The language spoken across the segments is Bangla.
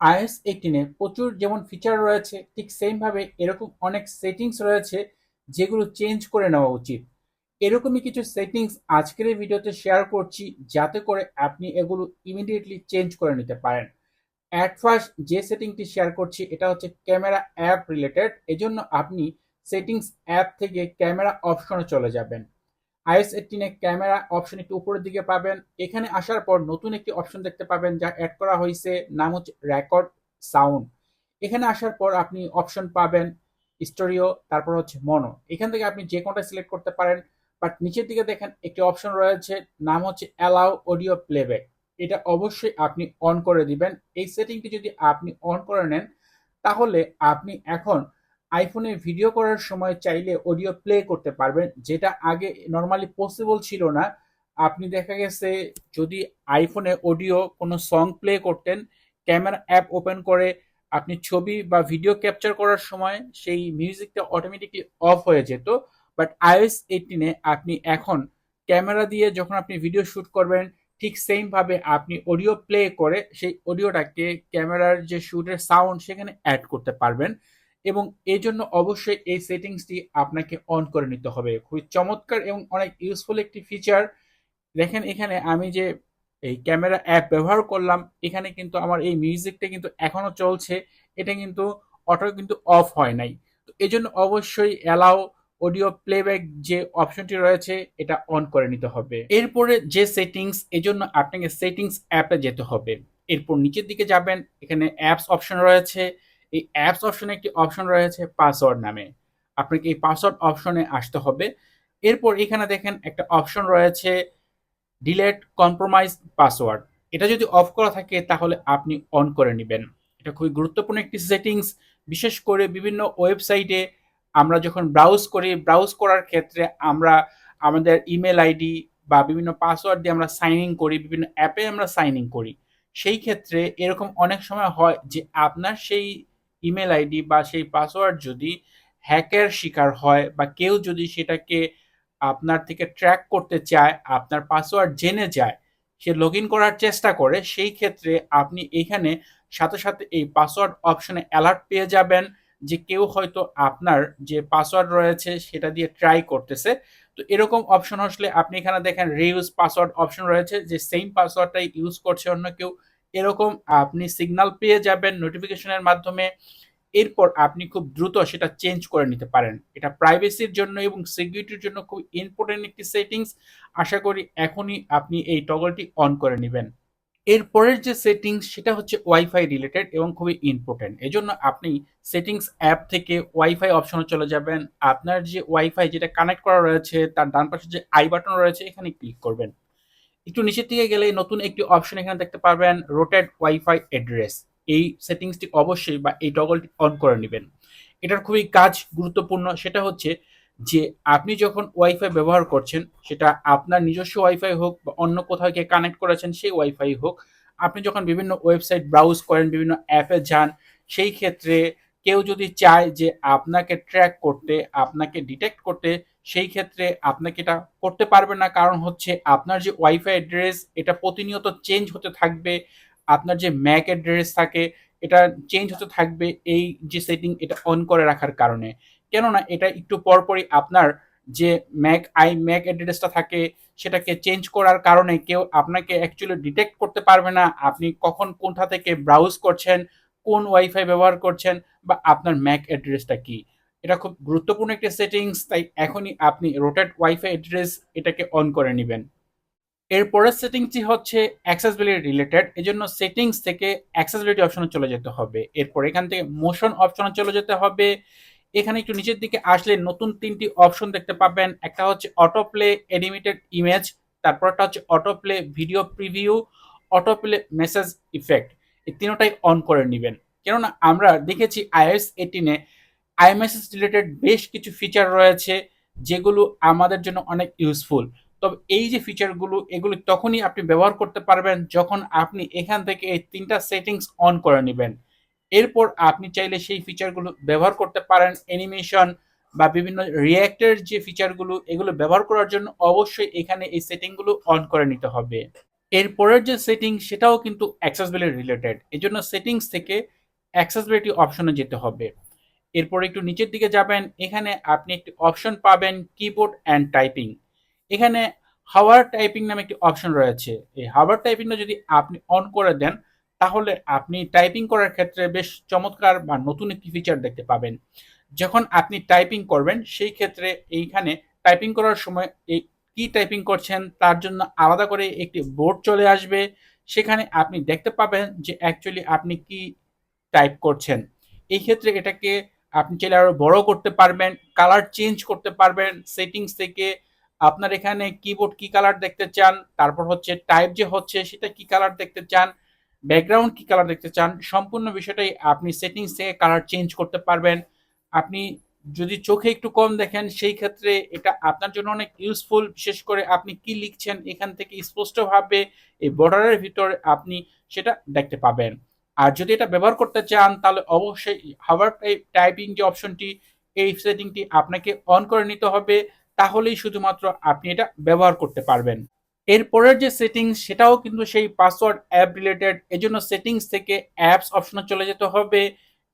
iOS 18 এ প্রচুর যেমন ফিচার রয়েছে, ঠিক সেমভাবে এরকম অনেক সেটিংস রয়েছে যেগুলো চেঞ্জ করে নেওয়া উচিত। এরকমই কিছু সেটিংস আজকের এই ভিডিওতে শেয়ার করছি যাতে করে আপনি এগুলো ইমিডিয়েটলি চেঞ্জ করে নিতে পারেন। অ্যাট ফার্স্ট যে সেটিংটি শেয়ার করছি, এটা হচ্ছে ক্যামেরা অ্যাপ রিলেটেড এজন্য আপনি সেটিংস অ্যাপ থেকে ক্যামেরা অপশনে চলে যাবেন। আইএস এইটিনে ক্যামেরা অপশন একটু উপরের দিকে পাবেন। এখানে আসার পর নতুন একটি অপশন দেখতে পাবেন যা অ্যাড করা হয়েছে, নাম হচ্ছে রেকর্ড সাউন্ড এখানে আসার পর আপনি অপশন পাবেন স্টোরিও তারপর হচ্ছে মনো এখান থেকে আপনি যে কোনটা সিলেক্ট করতে পারেন বাট নিচের দিকে দেখেন একটি অপশন রয়েছে, নাম হচ্ছে অ্যালাউ অডিও প্লেব্যাক এটা অবশ্যই আপনি অন করে দিবেন। এই সেটিংটি যদি আপনি অন করে নেন, তাহলে আপনি এখন আইফোনে ভিডিও করার সময় চাইলে অডিও প্লে করতে পারবেন, যেটা আগে নর্মালি পসিবল ছিল না। আপনি দেখা গেছে যদি আইফোনে অডিও কোনো সং প্লে করতেন ক্যামেরা অ্যাপ ওপেন করে আপনি ছবি বা ভিডিও ক্যাপচার করার সময় সেই মিউজিকটা অটোমেটিকলি অফ হয়ে যেত। বাট আইএস এইটিনে আপনি এখন ক্যামেরা দিয়ে যখন আপনি ভিডিও শ্যুট করবেন, ঠিক সেম ভাবে আপনি অডিও প্লে করে সেই অডিওটাকে ক্যামেরার যে শ্যুটের সাউন্ড সেখানে অ্যাড করতে পারবেন। এবং এই জন্য অবশ্যই এই সেটিংসটি আপনাকে অন করে নিতে হবে। খুবই চমৎকার এবং অনেক ইউজফুল একটি ফিচার দেখেন এখানে আমি যে এই ক্যামেরা অ্যাপ ব্যবহার করলাম, এখানে কিন্তু আমার এই মিউজিকটা কিন্তু এখনও চলছে। এটা কিন্তু অটো কিন্তু অফ হয় নাই। তো এই জন্য অবশ্যই অ্যালাউ অডিও প্লেব্যাক যে অপশনটি রয়েছে, এটা অন করে নিতে হবে। এরপরে যে সেটিংস এজন্য আপনাকে সেটিংস অ্যাপে যেতে হবে। এরপর নিচের দিকে যাবেন, এখানে অ্যাপস অপশন রয়েছে। এই অ্যাপস অপশনে একটি অপশন রয়েছে পাসওয়ার্ড নামে। আপনাকে এই পাসওয়ার্ড অপশনে আসতে হবে। এরপর এখানে দেখেন একটা অপশন রয়েছে ডিলেট কম্প্রোমাইজ পাসওয়ার্ড এটা যদি অফ করা থাকে তাহলে আপনি অন করে নেবেন। এটা খুবই গুরুত্বপূর্ণ একটি সেটিংস বিশেষ করে বিভিন্ন ওয়েবসাইটে আমরা যখন ব্রাউজ করি ব্রাউজ করার ক্ষেত্রে আমরা আমাদের ইমেল আইডি বা বিভিন্ন পাসওয়ার্ড দিয়ে আমরা সাইন ইন করি, বিভিন্ন অ্যাপে আমরা সাইন ইন করি। সেই ক্ষেত্রে এরকম অনেক সময় হয় যে আপনার সেই ইমেল আইডি বা সেই পাসওয়ার্ড যদি হ্যাকের শিকার হয় বা কেউ যদি সেটাকে আপনার থেকে ট্র্যাক করতে চায়, আপনার পাসওয়ার্ড জেনে যায়, সে লগ ইন করার চেষ্টা করে, সেই ক্ষেত্রে আপনি এখানে সাথে সাথে এই পাসওয়ার্ড অপশনে অ্যালার্ট পেয়ে যাবেন যে কেউ হয়তো আপনার যে পাসওয়ার্ড রয়েছে সেটা দিয়ে ট্রাই করতেছে। তো এরকম অপশন আসলে আপনি এখানে দেখেন রিউজ পাসওয়ার্ড অপশন রয়েছে, যে সেম পাসওয়ার্ডটাই ইউজ করছে অন্য কেউ। এরকম আপনি সিগনাল পেয়ে যাবেন নোটিফিকেশনের মাধ্যমে, এরপর আপনি খুব দ্রুত সেটা চেঞ্জ করে নিতে পারেন। এটা প্রাইভেসির জন্য এবং সিকিউরিটির জন্য খুব ইম্পর্টেন্ট একটি সেটিংস আশা করি এখনই আপনি এই টগলটি অন করে নেবেন। এরপরের যে সেটিংস সেটা হচ্ছে ওয়াইফাই রিলেটেড এবং খুবই ইম্পর্টেন্ট এজন্য আপনি সেটিংস অ্যাপ থেকে ওয়াইফাই অপশনে চলে যাবেন। আপনার যে ওয়াইফাই যেটা কানেক্ট করা রয়েছে, তার ডান পাশে যে আই বাটন রয়েছে, এখানে ক্লিক করবেন। একটু নিচের দিকে গেলে নতুন একটি অপশন এখানে দেখতে পারবেন রোটেড ওয়াইফাই অ্যাড্রেস এই সেটিংসটি অবশ্যই বা এই টগলটি অন করে নেবেন। এটার খুবই কাজ গুরুত্বপূর্ণ। সেটা হচ্ছে যে আপনি যখন ওয়াইফাই ব্যবহার করছেন, সেটা আপনার নিজস্ব ওয়াইফাই হোক বা অন্য কোথাও গিয়ে কানেক্ট করেছেন, সেই ওয়াইফাই হোক, আপনি যখন বিভিন্ন ওয়েবসাইট ব্রাউজ করেন, বিভিন্ন অ্যাপে যান, সেই ক্ষেত্রে কেউ যদি চায় যে আপনাকে ট্র্যাক করতে, আপনাকে ডিটেক্ট করতে, সেই ক্ষেত্রে আপনাকে এটা করতে পারবে না। কারণ হচ্ছে আপনার যে ওয়াইফাই অ্যাড্রেস এটা প্রতিনিয়ত চেঞ্জ হতে থাকবে। আপনার যে ম্যাক অ্যাড্রেস থাকে, এটা চেঞ্জ হতে থাকবে এই যে সেটিং এটা অন করে রাখার কারণে। কেননা এটা একটু পরপরই আপনার যে ম্যাক আই ম্যাক অ্যাড্রেসটা থাকে, সেটাকে চেঞ্জ করার কারণে কেউ আপনাকে অ্যাকচুয়ালি ডিটেক্ট করতে পারবে না। আপনি কখন কোনটা থেকে ব্রাউজ করছেন কোন ওয়াইফাই ব্যবহার করছেন বা আপনার ম্যাক অ্যাড্রেসটা কি? এটা খুব গুরুত্বপূর্ণ একটি সেটিংস তাই এখনই আপনি রোটেট ওয়াইফাই অ্যাড্রেস এটাকে অন করে নেবেন। এরপরের সেটিংসটি হচ্ছে অ্যাক্সেসবিলিটি রিলেটেড এই জন্য সেটিংস থেকে অ্যাক্সেসবিলিটি অপশনে চলে যেতে হবে। এরপর এখান থেকে মোশন অপশনে চলে যেতে হবে। এখানে একটু নিচের দিকে আসলে নতুন তিনটি অপশন দেখতে পাবেন। একটা হচ্ছে অটো প্লে এনিমেটেড ইমেজ তারপরটা হচ্ছে auto play video preview auto play message effect এই তিনটাই অন করে নেবেন। কেননা আমরা দেখেছি আইএস এইটিনে আইএমএসএস রিলেটেড বেশ কিছু ফিচার রয়েছে যেগুলো আমাদের জন্য অনেক ইউজফুল তবে এই যে ফিচারগুলো এগুলো তখনই আপনি ব্যবহার করতে পারবেন যখন আপনি এখান থেকে এই তিনটা সেটিংস অন করে নেবেন। এরপর আপনি চাইলে সেই ফিচারগুলো ব্যবহার করতে পারেন। অ্যানিমেশন বা বিভিন্ন রিয়্যাক্টের যে ফিচারগুলো এগুলো ব্যবহার করার জন্য অবশ্যই এখানে এই সেটিংগুলো অন করে নিতে হবে। এরপরের যে সেটিং সেটাও কিন্তু অ্যাক্সেসবিলিটি রিলেটেড এই জন্য সেটিংস থেকে অ্যাক্সেসবিলিটি অপশনে যেতে হবে। এরপর একটু নিচের দিকে যাবেন, এখানে আপনি একটি অপশন পাবেন কিবোর্ড অ্যান্ড টাইপিং এখানে হাওয়ার টাইপিং নামে একটি অপশন রয়েছে। এই হাওয়ার টাইপিংটা যদি আপনি অন করে দেন, তাহলে আপনি টাইপিং করার ক্ষেত্রে বেশ চমৎকার বা নতুন একটি ফিচার দেখতে পাবেন। যখন আপনি টাইপিং করবেন, সেই ক্ষেত্রে এইখানে টাইপিং করার সময় এই কি টাইপিং করছেন, তার জন্য আলাদা করে একটি বোর্ড চলে আসবে। সেখানে আপনি দেখতে পাবেন যে অ্যাকচুয়ালি আপনি কি টাইপ করছেন। এই ক্ষেত্রে এটাকে আপনি চাইলে আরও বড় করতে পারবেন কালার চেঞ্জ করতে পারবেন সেটিংস থেকে। আপনার এখানে কিবোর্ড কি কালার দেখতে চান, তারপর হচ্ছে টাইপ যে হচ্ছে সেটা কি কালার দেখতে চান ব্যাকগ্রাউন্ড কি কালার দেখতে চান, সম্পূর্ণ বিষয়টাই আপনি সেটিংস থেকে কালার চেঞ্জ করতে পারবেন। আপনি যদি চোখে একটু কম দেখেন, সেই ক্ষেত্রে এটা আপনার জন্য অনেক ইউজফুল বিশেষ করে আপনি কি লিখছেন, এখান থেকে স্পষ্টভাবে এই বর্ডারের ভিতরে আপনি সেটা দেখতে পাবেন। আর যদি এটা ব্যবহার করতে চান, তাহলে অবশ্যই হাওয়ার টাইপিং যে অপশনটি এই সেটিংটি আপনাকে অন করে নিতে হবে। তাহলেই শুধুমাত্র আপনি এটা ব্যবহার করতে পারবেন। এরপরের যে সেটিংস সেটাও কিন্তু সেই পাসওয়ার্ড অ্যাপ রিলেটেড এজন্য সেটিংস থেকে অ্যাপস অপশনে চলে যেতে হবে।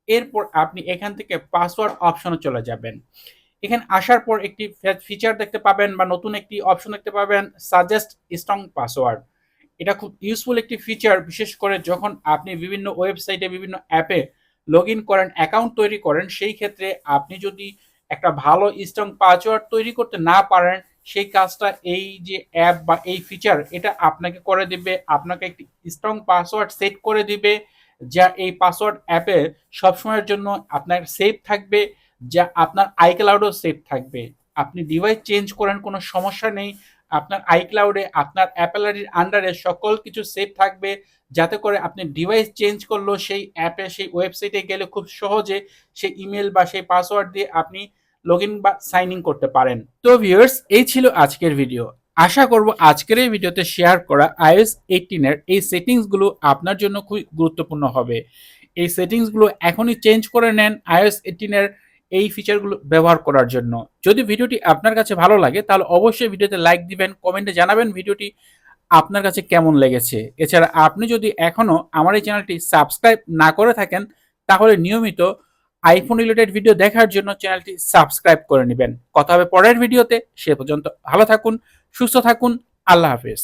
এরপর আপনি এখান থেকে পাসওয়ার্ড অপশনে চলে যাবেন। এখানে আসার পর একটি ফিচার দেখতে পাবেন বা নতুন একটি অপশন দেখতে পাবেন সাজেস্ট স্ট্রং পাসওয়ার্ড এটা খুব ইউজফুল একটি ফিচার বিশেষ করে যখন আপনি বিভিন্ন ওয়েবসাইটে বিভিন্ন অ্যাপে লগ ইন করেন অ্যাকাউন্ট তৈরি করেন, সেই ক্ষেত্রে আপনি যদি একটা ভালো স্ট্রং পাসওয়ার্ড তৈরি করতে না পারেন, সেই কাজটা এই যে অ্যাপ বা এই ফিচার এটা আপনাকে করে দিবে, আপনাকে একটি স্ট্রং পাসওয়ার্ড সেট করে দিবে, যা এই পাসওয়ার্ড অ্যাপে সবসময়ের জন্য আপনার সেফ থাকবে, যা আপনার আইক্লাউডও সেফ থাকবে। আপনি ডিভাইস চেঞ্জ করেন, কোনো সমস্যা নেই আপনার আইক্লাউডে আপনার অ্যাপেলারির আন্ডারে সকল কিছু সেভ থাকবে। যাতে করে আপনি ডিভাইস চেঞ্জ করলেও সেই অ্যাপে সেই ওয়েবসাইটে গেলে খুব সহজে সেই ইমেল বা সেই পাসওয়ার্ড দিয়ে আপনি লগ ইন বা সাইন ইন করতে পারেন। তো ভিউয়ার্স এই ছিল আজকের ভিডিও আশা করব আজকের এই ভিডিওতে শেয়ার করা আইএস এইটিনের এই সেটিংসগুলো আপনার জন্য খুব গুরুত্বপূর্ণ হবে। এই সেটিংসগুলো এখনই চেঞ্জ করে নেন। আইএস এইটিনের এই ফিচারগুলো ব্যবহার করার জন্য। যদি ভিডিওটি আপনার কাছে ভালো লাগে, তাহলে অবশ্যই ভিডিওতে লাইক দিবেন কমেন্টে জানাবেন ভিডিওটি আপনার কাছে কেমন লেগেছে। এছাড়া আপনি যদি এখনও আমার এই চ্যানেলটি সাবস্ক্রাইব না করে থাকেন, তাহলে নিয়মিত আইফোন রিলেটেড ভিডিও দেখার জন্য চ্যানেলটি সাবস্ক্রাইব করে নেবেন। কথা হবে পরের ভিডিওতে সে পর্যন্ত ভালো থাকুন, সুস্থ থাকুন, আল্লাহ হাফেজ।